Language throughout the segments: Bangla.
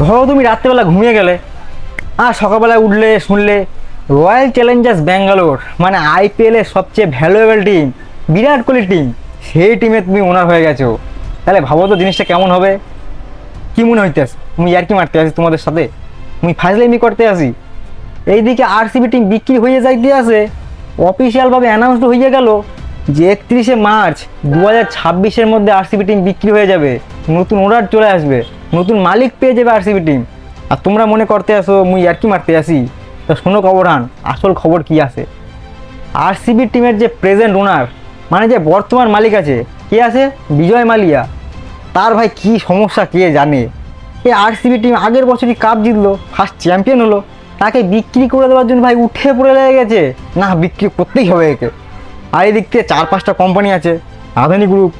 ধরো তুমি রাত্রেবেলা ঘুমিয়ে গেলে আর সকালবেলা উঠলে, শুনলে রয়্যাল চ্যালেঞ্জার্স ব্যাঙ্গালোর মানে আইপিএলের সবচেয়ে valuable team Virat Kohli team সেই টিমে তুমি ওনার হয়ে গেছো। তাহলে ভাবো তো জিনিসটা কেমন হবে? কি মনে হইতেছে তুমি ইয়ার কি মারতে আসি তোমাদের সাথে? তুমি ফাজলামি করতে আসি এইদিকে আরসিবি টিম বিক্রি হয়ে যাইতে আছে। অফিসিয়ালভাবে অ্যানাউন্সড হয়ে গেল যে একত্রিশে মার্চ দু হাজার ছাব্বিশের মধ্যে আরসিবি টিম বিক্রি হয়ে যাবে। নতুন ওনার চলে আসবে। নতুন মালিক পেয়ে যাবে আরসিবি টিম আর তোমরা মনে করতে আসো মুই আর কি মারতে আসি? তা শোনো খবর আন আসল খবর কি আছে? আরসিবি টিমের যে প্রেজেন্ট ওনার মানে যে বর্তমান মালিক আছে, কে আছে? বিজয় মালিয়া। তার ভাই কি সমস্যা কে জানে? এই আরসিবি টিম আগের বছরই কাপ জিতলো ফার্স্ট চ্যাম্পিয়ন হলো। তাকে বিক্রি করে দেওয়ার জন্য ভাই উঠে পড়ে লেগে গেছে। না, বিক্রি করতেই হবে একে। আর এদিক থেকে চার পাঁচটা কোম্পানি আছে আদানি গ্রুপ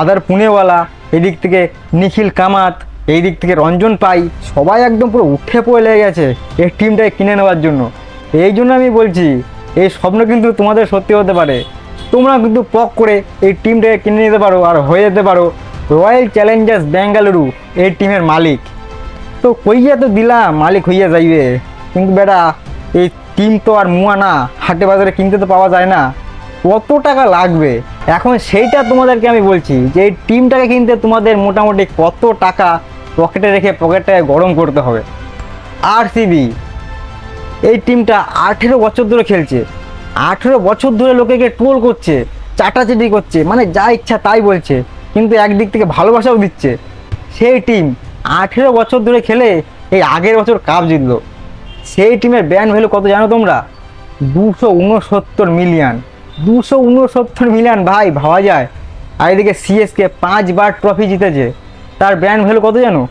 আদার পুনেওয়ালা, এদিক থেকে নিখিল কামাত এই দিক থেকে রঞ্জন পাই, সবাই একদম পুরো উঠে পড়ে লেগে গেছে এই টিমটাকে কিনে নেওয়ার জন্য। এই জন্য আমি বলছি, এই স্বপ্ন কিন্তু তোমাদের সত্যি হতে পারে। তোমরা কিন্তু পক করে এই টিমটাকে কিনে নিতে পারো আর হয়ে যেতে পারো। রয়্যাল চ্যালেঞ্জার্স বেঙ্গালুরু এই টিমের মালিক। তো কইয়া তো দিলাম মালিক হইয়া যাইবে? কিন্তু বেটা, এই টিম তো আর মুয়া না, হাটে বাজারে কিনতে তো পাওয়া যায় না। কত টাকা লাগবে? এখন সেইটা তোমাদেরকে আমি বলছি যে এই টিমটাকে কিনতে তোমাদের মোটামুটি কত টাকা পকেটে রেখে পকেটটাকে গরম করতে হবে। আরসিবি এই টিমটা আঠেরো বছর ধরে খেলছে। আঠেরো বছর ধরে লোকেকে ট্রোল করছে, চাটাচাটি করছে মানে যা ইচ্ছা তাই বলছে, কিন্তু একদিক থেকে ভালোবাসাও দিচ্ছে। সেই টিম আঠেরো বছর ধরে খেলে এই আগের বছর কাপ জিতল। সেই টিমের ব্যান ভ্যালু কত জানো তোমরা? দুশো উনসত্তর মিলিয়ন দুশো উনসত্তর মিলিয়ন ভাই, ভাবা যায়। আর এদিকে সিএসকে পাঁচবার ট্রফি জিতেছে। তার ব্র্যান্ড ভ্যালু কত জানো?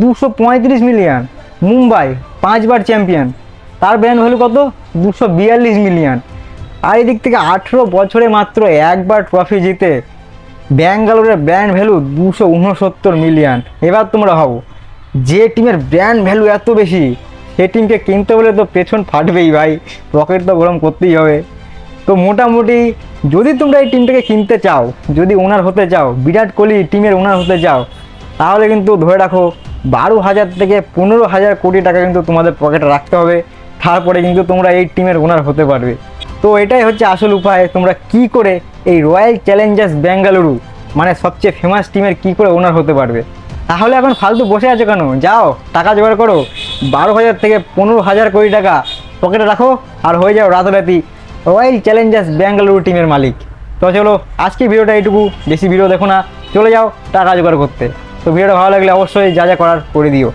দুশো পঁয়ত্রিশ মিলিয়ন মুম্বাই, পাঁচবার চ্যাম্পিয়ন তার ব্র্যান্ড ভ্যালু কত? দুশো বিয়াল্লিশ মিলিয়ন আর এদিক থেকে আঠেরো বছরে মাত্র একবার ট্রফি জিতে ব্যাঙ্গালোরের ব্র্যান্ড ভ্যালু দুশো উনসত্তর মিলিয়ন এবার তোমরা ভাবো যে টিমের ব্র্যান্ড ভ্যালু এত বেশি, সে টিমকে কিনতে হলে তো পেছন ফাটবেই ভাই। পকেট তো গরম করতেই হবে। তো মোটামুটি যদি তোমরা এই টিমটাকে কিনতে চাও, যদি ওনার হতে চাও, বিরাট কোহলি টিমের ওনার হতে চাও তাহলে কিন্তু ধরে রাখো বারো হাজার থেকে পনেরো হাজার কোটি টাকা কিন্তু তোমাদের পকেটে রাখতে হবে। তারপরে কিন্তু তোমরা এই টিমের ওনার হতে পারবে। তো এটাই হচ্ছে আসল উপায়, তোমরা কি করে এই রয়্যাল চ্যালেঞ্জার্স বেঙ্গালুরু মানে সবচেয়ে ফেমাস টিমের কি করে ওনার হতে পারবে? তাহলে এখন ফালতু বসে আছো কেন? যাও, টাকা জোগাড় করো। বারো হাজার থেকে পনেরো হাজার কোটি টাকা পকেটে রাখো আর হয়ে যাও রাতারাতি রয়্যাল চ্যালেঞ্জার্স বেঙ্গালুরু টিমের মালিক। তো চলো আজকে ভিডিওটা এইটুকু। বেশি ভিডিও দেখো না। চলে যাও, টাকা জোগাড় করতে। তো ভিডিওটা ভালো লাগলে অবশ্যই যা যা করার করে দিও।